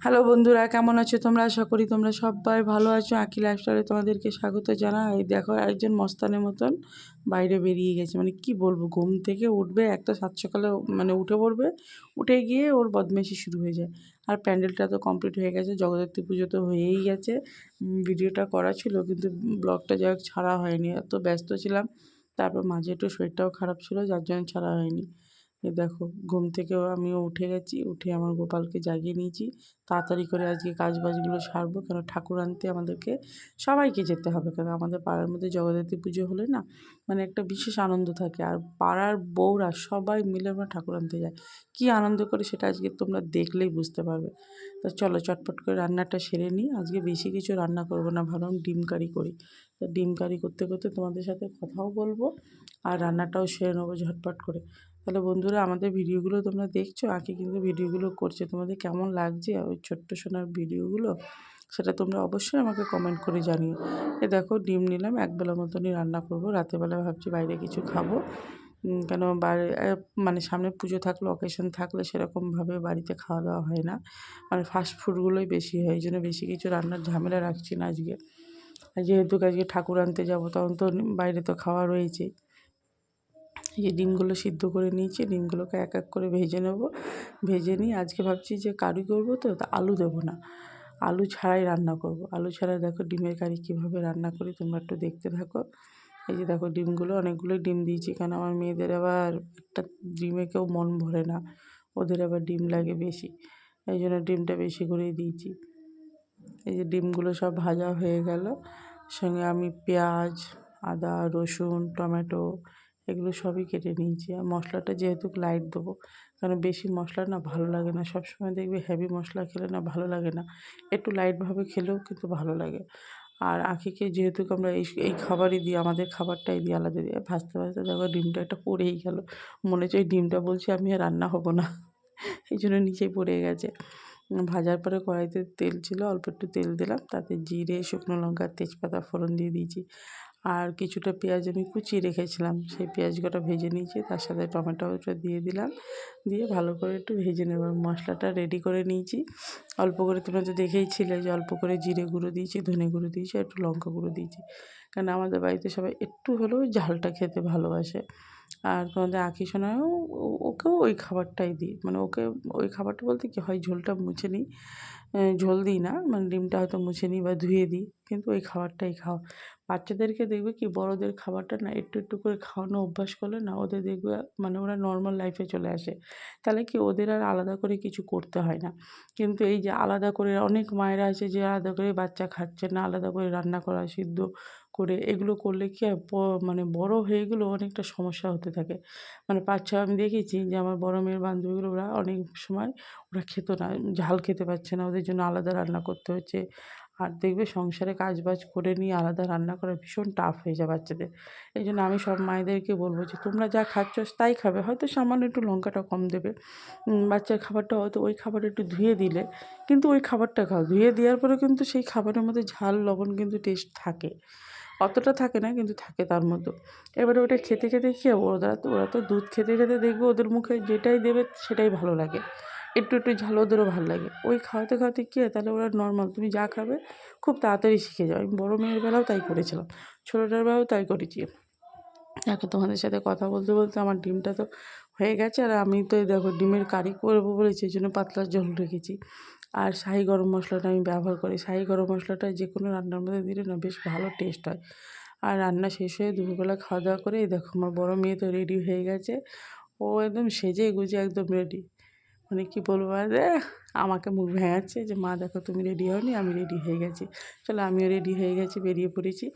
Hello বন্ধুরা, কেমন আছো তোমরা? আশা করি তোমরা সবাই ভালো আছো। আঁকি লাইফস্টাইলে তোমাদেরকে স্বাগত জানাই। দেখো, একজন মস্তানের মতন বাইরে বেরিয়ে গেছে। মানে কি বলব, ঘুম থেকে উঠবে একটা সাত সকালে মানে উঠে পড়বে, উঠে গিয়ে ওর বদমেশি শুরু হয়ে যায়। আর প্যান্ডেলটা তো কমপ্লিট হয়ে গেছে, জগদ্ধাত্রী পুজো তো হয়েই গেছে। ভিডিওটা করা ছিল, কিন্তু ব্লগটা যাই ছাড়া হয়নি। এত ব্যস্ত ছিলাম, তারপর মাঝে একটু শরীরটাও খারাপ ছিল, যার জন্য ছাড়া হয়নি। এই দেখো, ঘুম থেকেও আমিও উঠে গেছি, উঠে আমার গোপালকে জাগিয়ে নিয়েছি। তাড়াতাড়ি করে আজকে কাজ বাজগুলো সারবো কেন ঠাকুর আনতে আমাদেরকে সবাইকে যেতে হবে কারণ আমাদের পাড়ার মধ্যে জগদ্ধাত্রী পুজো হলে না মানে একটা বিশেষ আনন্দ থাকে। আর পাড়ার বউরা সবাই মিলে আমরা ঠাকুর আনতে যাই। কী আনন্দ করে সেটা আজকে তোমরা দেখলেই বুঝতে পারবে। তা চলো চটপট করে রান্নাটা সেরে নিই। আজকে বেশি কিছু রান্না করব না, ভাবলাম ডিম কারি করি। তা ডিম কারি করতে করতে তোমাদের সাথে কথাও বলব, আর রান্নাটাও সেরে নেব ঝটপট করে। তাহলে বন্ধুরা আমাদের ভিডিওগুলো তোমরা দেখছ আঁকি কিন্তু ভিডিওগুলো করছে। তোমাদের কেমন লাগছে ওই ছোট্ট সোনার ভিডিওগুলো সেটা তোমরা অবশ্যই আমাকে কমেন্ট করে জানিও। এ দেখো, ডিম নিলাম, একবেলা মতনই রান্না করব। রাতেরবেলা ভাবছি বাইরে কিছু খাব। কেন বাইরে মানে সামনে পুজো থাকলে অকেশন থাকলে সেরকমভাবে বাড়িতে খাওয়া দাওয়া হয় না। মানে ফাস্ট ফুডগুলোই বেশি হয়, এই জন্য বেশি কিছু রান্নার ঝামেলা রাখছি না আজকে। যেহেতু আজকে ঠাকুর আনতে যাব, তখন তো বাইরে তো খাওয়া রয়েছেই। যে ডিমগুলো সিদ্ধ করে নিয়েছি। ডিমগুলোকে এক এক করে ভেজে নেব। ভেজে নিয়ে আজকে ভাবছি যে কারি করব তো, তা আলু দেবো না। আলু ছাড়াই রান্না করব। আলু ছাড়া দেখো ডিমের কারি কীভাবে রান্না করি তোমরা একটু দেখতে থাকো। এই যে দেখো ডিমগুলো, অনেকগুলোই ডিম দিয়েছি কারণ আমার মেয়েদের আবার একটা ডিমে কেউ মন ভরে না। ওদের আবার ডিম লাগে বেশি। এই জন্য ডিমটা বেশি করেই দিয়েছি। এই যে ডিমগুলো সব ভাজা হয়ে গেল। সঙ্গে আমি পেঁয়াজ, আদা, রসুন, টমেটো এগুলো সবই কেটে নিয়েছি। আর মশলাটা যেহেতু লাইট দেবো, কারণ বেশি মশলা না ভালো লাগে না। সব সময় দেখবে হেভি মশলা খেলে না ভালো লাগে না। একটু লাইটভাবে খেলেও কিন্তু ভালো লাগে। আর আখিকে যেহেতু আমরা এই এই খাবারই দিই, আমাদের খাবারটাই দিই আলাদা দিয়ে। ভাজতে ভাজতে দেখো ডিমটা একটা পড়েই গেল। মনে হচ্ছে ওই ডিমটা বলছি আমি আর রান্না হব না। এই জন্য নিচেই পড়ে গেছে। ভাজার পরে কড়াইতে তেল ছিল, অল্প একটু তেল দিলাম। তাতে জিরে, শুকনো লঙ্কা, তেজপাতা ফোড়ন দিয়ে দিয়েছি। আর কিছুটা পেঁয়াজ আমি কুচিয়ে রেখেছিলাম। সেই পেঁয়াজ কটা ভেজে নিয়েছি, তার সাথে টমেটোটা দিয়ে দিলাম। দিয়ে ভালো করে একটু ভেজে নেব মশলাটা রেডি করে নিয়েছি। অল্প করে তোমরা তো দেখেইছিলে যে অল্প করে জিরে গুঁড়ো দিয়েছি, ধনে গুঁড়ো দিয়েছি একটু লঙ্কা গুঁড়ো দিয়েছি। কারণ আমাদের বাড়িতে সবাই একটু হলেও ঝালটা খেতে ভালোবাসে। আর তোমাদের আঁকি সোনাও ওকেও ওই খাবারটাই দিই। মানে ওকে ওই খাবারটা বলতে কি হয়, ঝোলটা মুছে নিই। ঝোল দিই না মানে ডিমটা হয়তো মুছে নিই বা ধুয়ে দিই, কিন্তু ওই খাবারটাই খাও বাচ্চাদেরকে দেখবে কি বড়দের খাবারটা না একটু একটু করে খাওয়ানো অভ্যাস করলে না ওদের দেখবে মানে ওরা নর্মাল লাইফে চলে আসে। তাহলে কি ওদের আর আলাদা করে কিছু করতে হয় না। কিন্তু এই যে আলাদা করে অনেক মায়েরা আছে যে আলাদা করে বাচ্চা খাচ্ছে না, আলাদা করে রান্না করা সিদ্ধ করে এগুলো করলে কি ব- মানে বড় হয়ে গেলেও অনেকটা সমস্যা হতে থাকে। মানে বাচ্চা আমি দেখেছি যে আমার বড় মেয়ের বান্ধবীগুলো ওরা অনেক সময় ওরা খেত না, ঝাল খেতে পারছে না, ওদের জন্য আলাদা রান্না করতে হচ্ছে। আর দেখবে সংসারে কাজ বাজ করে নিয়ে আলাদা রান্না করা ভীষণ টাফ হয়ে যায় বাচ্চাদের। এই জন্য আমি সব মায়েদেরকে বলব যে, তোমরা যা খাচ্ছ তাই খাবে। হয়তো সামান্য একটু লঙ্কাটা কম দেবে। বাচ্চার খাবারটা হয়তো ওই খাবার একটু ধুয়ে দিলে, কিন্তু ওই খাবারটা খাও। ধুয়ে দেওয়ার পরে কিন্তু সেই খাবারের মধ্যে ঝাল, লবণ কিন্তু টেস্ট থাকে। অতটা থাকে না, কিন্তু থাকে তার মধ্যে এবারে ওটা খেতে খেতে কী হবে? ওরা তো ওরা তো দুধ খেতে খেতে দেখবে ওদের মুখে যেটাই দেবে সেটাই ভালো লাগে। একটু একটু ঝাল ওদেরও ভালো লাগে। ওই খাওয়াতে খাওয়াতে কী হয়? তাহলে ওরা নর্মাল তুমি যা খাবে খুব তাড়াতাড়ি শিখে যাও আমি বড়ো মেয়ের বেলাও তাই করেছিলাম, ছোটোটার বেলাও তাই করেছি। দেখো তোমাদের সাথে কথা বলতে বলতে আমার ডিমটা তো হয়ে গেছে আর আমি তো দেখো ডিমের কারি করব বলেছি এই জন্য পাতলা জল রেখেছি। আর শাহি গরম মশলাটা আমি ব্যবহার করি। শাহি গরম মশলাটা যে কোনো রান্নার মধ্যে দিলে না বেশ ভালো টেস্ট হয়। আর রান্না শেষ হয়ে দুপুরবেলা খাওয়া দাওয়া করে দেখো আমার বড়ো মেয়ে তো রেডি হয়ে গেছে। ও একদম সেজে গুজে একদম রেডি মানে কী বলব, আর আমাকে মুখ ভেঙাচ্ছে যে, মা, দেখো তুমি রেডি হওনি, আমি রেডি হয়ে গেছি। চলো আমিও রেডি হয়ে গেছি, বেরিয়ে পড়েছি।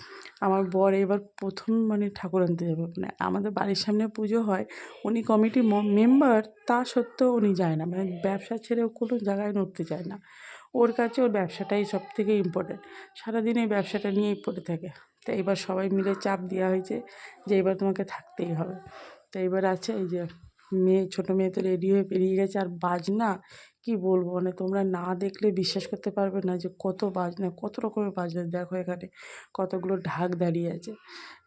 আমার বর এবার প্রথম মানে ঠাকুর আনতে যাবে। মানে আমাদের বাড়ির সামনে পুজো হয়, উনি কমিটির মেম্বার তা সত্ত্বেও উনি যায় না। মানে ব্যবসা ছেড়ে ও কোনো জায়গায় নড়তে চায় না। ওর কাছে ওর ব্যবসাটাই সব থেকে ইম্পর্টেন্ট সারাদিন এই ব্যবসাটা নিয়েই পড়ে থাকে। তো এবার সবাই মিলে চাপ দেওয়া হয়েছে যে, এবার তোমাকে থাকতেই হবে। তো এবার আছে এই যে মেয়ে, ছোটো মেয়ে তো রেডি হয়ে বেরিয়ে গেছে। আর বাজনা? কি বলব? মানে তোমরা না দেখলে বিশ্বাস করতে পারবে না যে কত বাজনা, কত রকমের বাজনা। দেখো এখানে কতগুলো ঢাক দাঁড়িয়ে আছে।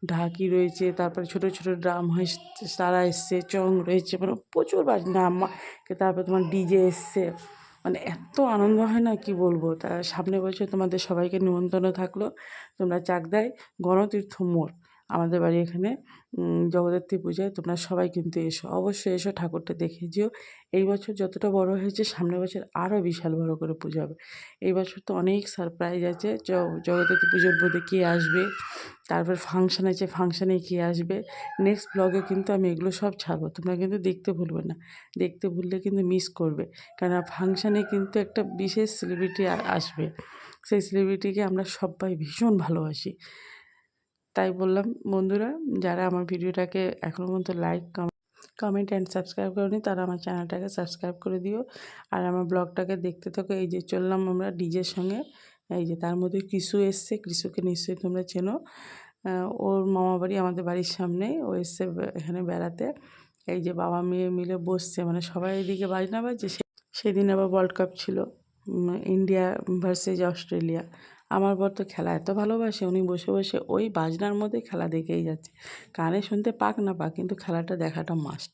ঢাকি রয়েছে, তারপরে ছোটো ছোটো ড্রাম হয় তারা এসছে, চং রয়েছে মানে প্রচুর বাজনা। তারপরে তোমার ডিজে এসছে। মানে এত আনন্দ হয় না, কি বলব? তা সামনে বছর তোমাদের সবাইকে নিমন্ত্রণ থাকল। তোমরা চাকদায় গণতীর্থ মোড়। আমাদের বাড়ি এখানে জগদ্ধাত্রী পূজায় তোমরা সবাই কিন্তু এসো। অবশ্যই এসো ঠাকুরটা দেখে যেও। এই বছর যতটা বড় হয়েছে, সামনের বছর আরও বিশাল বড় করে পুজো হবে। এই বছর তো অনেক সারপ্রাইজ আছে। জগদ্ধাত্রী পুজোর মধ্যে কে আসবে? তারপর ফাংশন আছে ফাংশানে কে আসবে? নেক্সট ব্লগে কিন্তু আমি এগুলো সব ছাড়বো। তোমরা কিন্তু দেখতে ভুলবে না। দেখতে ভুললে কিন্তু মিস করবে। কেন ফাংশানে কিন্তু একটা বিশেষ সেলিব্রিটি আসবে। সেই সেলিব্রিটিকে আমরা সবাই ভীষণ ভালোবাসি। তাই বললাম, বন্ধুরা, যারা আমার ভিডিওটাকে এখনও পর্যন্ত লাইক কমেন্ট অ্যান্ড সাবস্ক্রাইব করেনি, তারা আমার চ্যানেলটাকে সাবস্ক্রাইব করে দিও। আর আমার ব্লগটাকে দেখতে থাকো। এই যে চললাম আমরা ডিজের সঙ্গে। এই যে তার মধ্যে কৃষু এসছে। কৃষুকে নিশ্চয়ই তোমরা চেনো। ওর মামা বাড়ি আমাদের বাড়ির সামনে। ও এসছে এখানে বেড়াতে। এই যে বাবা মেয়ে মিলে বসছে। মানে সবাই এদিকে বাজনা বাজছে সেদিন আবার ওয়ার্ল্ড কাপ ছিল। ইন্ডিয়া ভার্সেস অস্ট্রেলিয়া আমার বর তো খেলা এত ভালোবাসে, উনি বসে বসে ওই বাজনার মধ্যে খেলা দেখেই যাচ্ছে। কানে শুনতে পাক না পাক, কিন্তু খেলাটা দেখাটা মাস্ট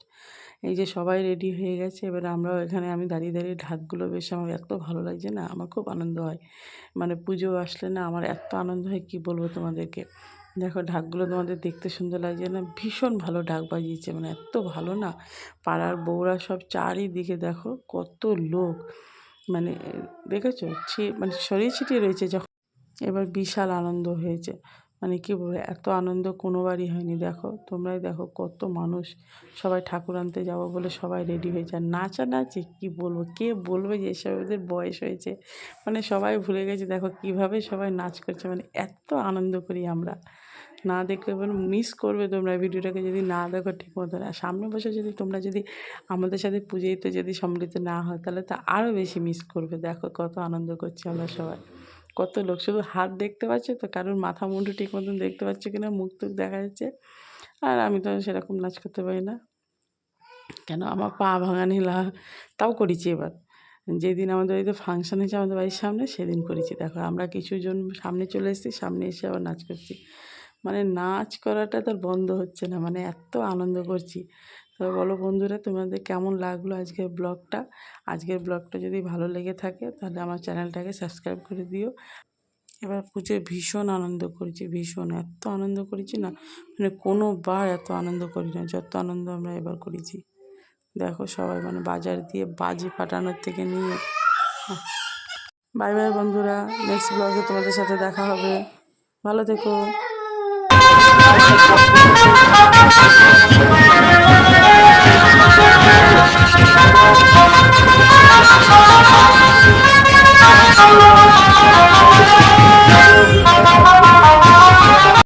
এই যে সবাই রেডি হয়ে গেছে, এবার আমরাও এখানে, আমি দাঁড়িয়ে দাঁড়িয়ে ঢাকগুলো বেশ, আমার এত ভালো লাগছে না, আমার খুব আনন্দ হয়। মানে পুজো আসলে না, আমার এত আনন্দ হয়, কি বলব তোমাদেরকে? দেখো, ঢাকগুলো তোমাদের দেখতে সুন্দর লাগছে না, ভীষণ ভালো ঢাক বাজিয়েছে মানে এত ভালো না। পাড়ার বউরা সব চারিদিকে দেখো, কত লোক। মানে দেখেছ? ছি মানে ছড়িয়ে ছিটিয়ে রয়েছে যখন এবার বিশাল আনন্দ হয়েছে। মানে কি বলব, এত আনন্দ কোনো বাড়ি হয়নি। দেখো, তোমরাই দেখো কত মানুষ সবাই ঠাকুর আনতে যাব বলে সবাই রেডি হয়েছে। আর নাচানাচি কি বলব? কে বলবে যে এসব ওদের বয়স হয়েছে? মানে সবাই ভুলে গেছে, দেখো কীভাবে সবাই নাচ করছে। মানে এত আনন্দ করি আমরা। না দেখলে এবার মিস করবে তোমরা ভিডিওটাকে যদি না দেখো ঠিক মতো আর সামনে বসে যদি তোমরা যদি আমাদের সাথে পুজোতে যদি সম্মিলিত না হয়, তাহলে তো আরও বেশি মিস করবে। দেখো কত আনন্দ করছি আমরা সবাই। কত লোক, শুধু হাত দেখতে পাচ্ছে তো? কারোর মাথা মুন্ডু ঠিক মতন দেখতে পাচ্ছে কিনা? মুখ টুক দেখা যাচ্ছে। আর আমি তো সেরকম নাচ করতে পারি না। কেন? আমার পা ভাঙানি লা, তাও করেছি এবার। যেদিন আমাদের বাড়িতে ফাংশন হয়েছে আমাদের বাড়ির সামনে, সেদিন করেছি। দেখো, আমরা কিছু জন সামনে চলে এসেছি, সামনে এসে আবার নাচ করছি। মানে নাচ করাটা তো আর বন্ধ হচ্ছে না মানে এত আনন্দ করছি। তো বলো বন্ধুরা, তোমাদের কেমন লাগল আজকের ব্লগটা? আজকের ব্লগটা যদি ভালো লেগে থাকে, তাহলে আমার চ্যানেলটাকে সাবস্ক্রাইব করে দিও। এবার পুজোয় ভীষণ আনন্দ করেছি, ভীষণ। এত আনন্দ করেছি না মানে কোনো কোনোবার এত আনন্দ করি না, যত আনন্দ আমরা এবার করেছি। দেখো সবাই মানে বাজার দিয়ে বাজি ফাটানোর থেকে নিয়ে। বাই বাই বন্ধুরা নেক্সট ব্লগে তোমাদের সাথে দেখা হবে। ভালো থেকো। Oh,